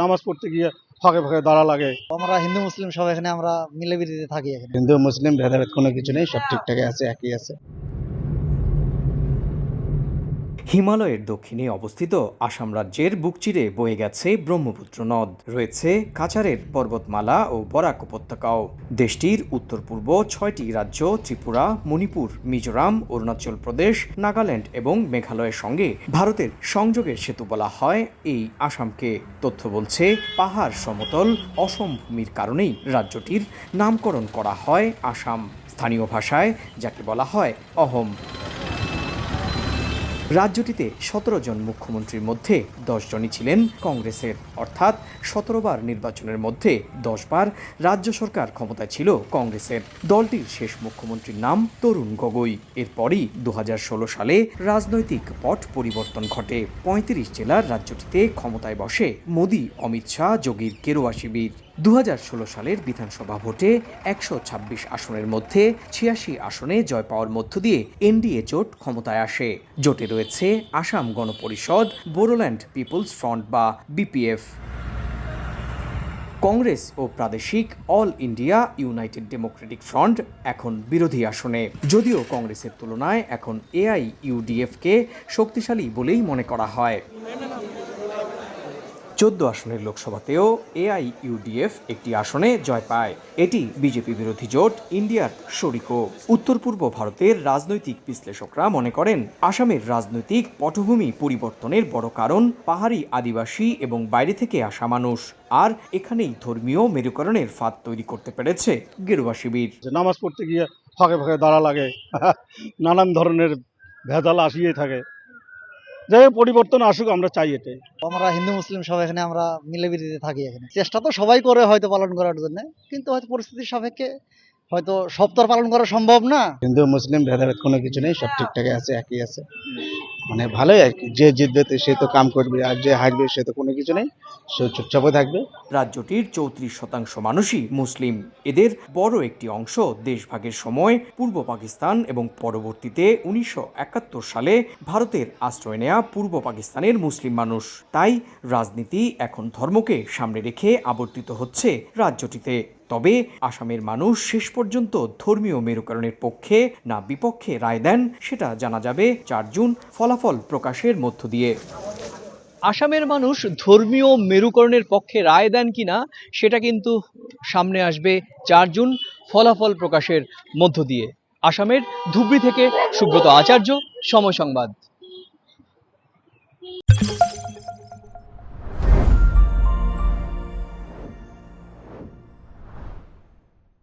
নামাজ পড়তে গিয়ে ফাঁকে ফাঁকে দাঁড়া লাগে। আমরা হিন্দু মুসলিম সব এখানে আমরা মিলেমিশে থাকি এখানে। হিন্দু মুসলিম ভেদাভেদ কোনো কিছু নেই সব ঠিকঠাক আছে একই আছে। হিমালয়ের দক্ষিণে অবস্থিত আসাম রাজ্যের বুক চিরে বয়ে গেছে ব্রহ্মপুত্র নদ। রয়েছে কাছাড়ের পর্বতমালা ও বরাক উপত্যকাও। দেশটির উত্তর পূর্ব ছয়টি রাজ্য ত্রিপুরা, মণিপুর, মিজোরাম, অরুণাচল প্রদেশ, নাগাল্যান্ড এবং মেঘালয়ের সঙ্গে ভারতের সংযোগের সেতু বলা হয় এই আসামকে। তথ্য বলছে, পাহাড় সমতল অসম ভূমির কারণেই রাজ্যটির নামকরণ করা হয় আসাম। স্থানীয় ভাষায়, যাকে বলা হয় অহম। রাজ্যটিতে সতেরো জন মুখ্যমন্ত্রীর মধ্যে দশ জনই ছিলেন কংগ্রেসের। অর্থাৎ সতেরো বার নির্বাচনের মধ্যে দশ বার রাজ্য সরকার ক্ষমতায় ছিল কংগ্রেসের। দলটির শেষ মুখ্যমন্ত্রীর নাম তরুণ গগৈ। এরপরই দু হাজার ষোলো সালে রাজনৈতিক পট পরিবর্তন ঘটে। পঁয়ত্রিশ জেলার রাজ্যটিতে ক্ষমতায় বসে মোদি, অমিত শাহ, যোগীর কেরোয়া শিবির। দু হাজার ষোলো সালের বিধানসভা ভোটে একশো ছাব্বিশ আসনের মধ্যে ছিয়াশি আসনে জয় পাওয়ার মধ্য দিয়ে এনডিএ জোট ক্ষমতায় আসে। জোটে রয়েছে Assam Ganaparishad Bodoland People's Front বা বিপিএফ। কংগ্রেস ও প্রাদেশিক All India United Democratic Front এখন বিরোধী আসনে। যদিও কংগ্রেসের তুলনায় এখন এআই ইউডিএফকে শক্তিশালী বলেই মনে করা হয়। চোদ্দ আসনের লোকসভাতেও এআই ইউডিএফ একটি আসনে জয় পায়। এটি বিজেপি বিরোধী জোট ইন্ডিয়ার শরিকও উত্তর পূর্ব ভারতের রাজনৈতিক বিশ্লেষকরা মনে করেন, আসামের রাজনৈতিক পটভূমি পরিবর্তনের বড় কারণ পাহাড়ি আদিবাসী এবং বাইরে থেকে আসা মানুষ। আর এখানেই ধর্মীয় মেরুকরণের ফাঁদ তৈরি করতে পেরেছে গেরুয়া শিবির। নামাজ পড়তে গিয়ে ফাঁকে ফাঁকে দাঁড়া লাগে, নানান ধরনের ভেজাল আসিয়ে থাকে। যাই হোক, পরিবর্তন আসুক আমরা চাই এটাই। আমরা হিন্দু মুসলিম সব এখানে আমরা মিলেমিলিতে থাকি এখানে। চেষ্টা তো সবাই করে হয়তো পালন করার জন্য কিন্তু হয়তো পরিস্থিতির সাপেক্ষে হয়তো সব তো আর পালন করা সম্ভব না। হিন্দু মুসলিম ভেদাভেদ কোনো কিছু নেই সব ঠিকঠাক আছে একই আছে। মানে ভালোই আর কি। যে জিতবে সে তো কাম করবে আর যে হারবে সে তো কোনো কিছু নেই, সে চুপচাপে থাকবে। রাজ্যটির চৌত্রিশ শতাংশ মানুষই মুসলিম। এদের বড় একটি অংশ দেশভাগের সময় পূর্ব পাকিস্তান এবং পরবর্তীতে উনিশশো একাত্তর সালে ভারতের আশ্রয় নেয়া পূর্ব পাকিস্তানের মুসলিম মানুষ। তাই রাজনীতি এখন ধর্মকে সামনে রেখে আবর্তিত হচ্ছে রাজ্যটিতে। তবে আসামের মানুষ শেষ পর্যন্ত ধর্মীয় মেরুকরণের পক্ষে না বিপক্ষে রায় দেন, সেটা জানা যাবে চার জুন ফলাফল প্রকাশের মধ্য দিয়ে। আসামের মানুষ ধর্মীয় মেরুকরণের পক্ষে রায় দেন কিনা, সেটা কিন্তু সামনে আসবে চার জুন ফলাফল প্রকাশের মধ্য দিয়ে। আসামের ধুবড়ি থেকে সুব্রত আচার্য, সময় সংবাদ।